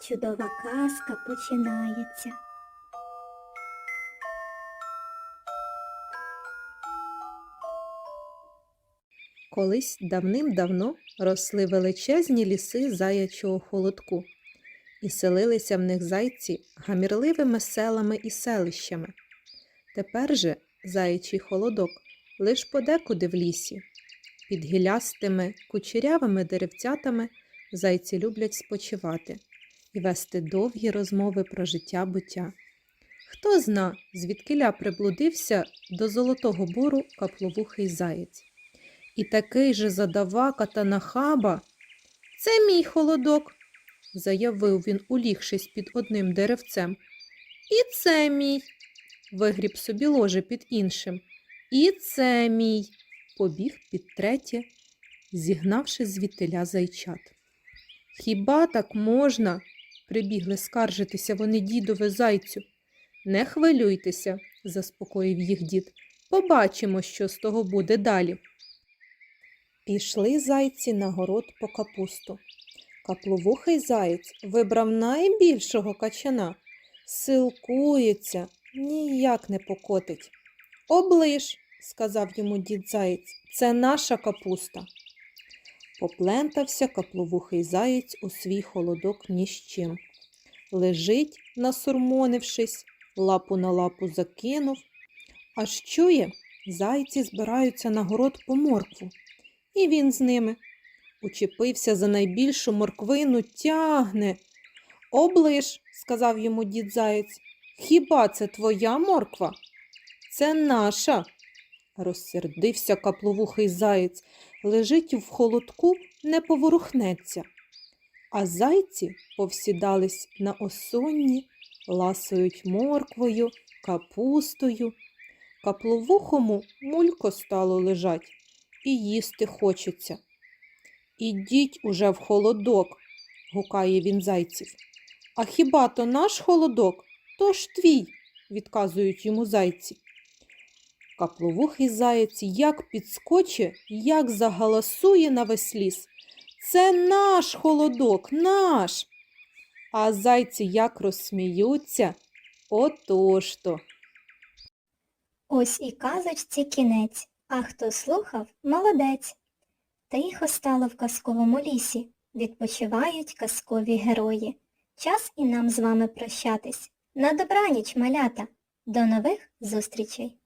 чудова казка починається. Колись давним-давно росли величезні ліси заячого холодку, і селилися в них зайці гамірливими селами і селищами. Тепер же заячий холодок лиш подекуди в лісі. Під гілястими, кучерявими деревцятами зайці люблять спочивати і вести довгі розмови про життя буття. Хто зна, звідкиля приблудився до Золотого Бору капловухий заєць. І такий же задавака та нахаба. Це мій холодок, заявив він, улігшись під одним деревцем. І це мій, вигріб собі ложе під іншим. І це мій, побіг під третє, зігнавши звідтиля зайчат. Хіба так можна? Прибігли скаржитися вони дідове зайцю. Не хвилюйтеся, заспокоїв їх дід. Побачимо, що з того буде далі. Пішли зайці на город по капусту. Капловухий заєць вибрав найбільшого качана, силкується, ніяк не покотить. Оближ, сказав йому дід заєць, це наша капуста. Поплентався капловухий заєць у свій холодок ні з чим. Лежить, насурмонившись, лапу на лапу закинув. Аж чує, зайці збираються на город по моркву. І він з ними. Учепився за найбільшу морквину, тягне. Оближ, сказав йому дід заєць, хіба це твоя морква? Це наша. Розсердився капловухий заєць, лежить в холодку, не поворухнеться. А зайці повсідались на осонні, ласують морквою, капустою. Капловухому мулько стало лежать і їсти хочеться. Ідіть уже в холодок, гукає він зайців. А хіба то наш холодок, то ж твій, відказують йому зайці. Капловухий заєць як підскоче, як загаласує на весь ліс. Це наш холодок, наш. А зайці як розсміються, отож то. Ось і казочці кінець, а хто слухав, молодець. Тихо стало в казковому лісі, відпочивають казкові герої. Час і нам з вами прощатись. На добраніч, малята. До нових зустрічей!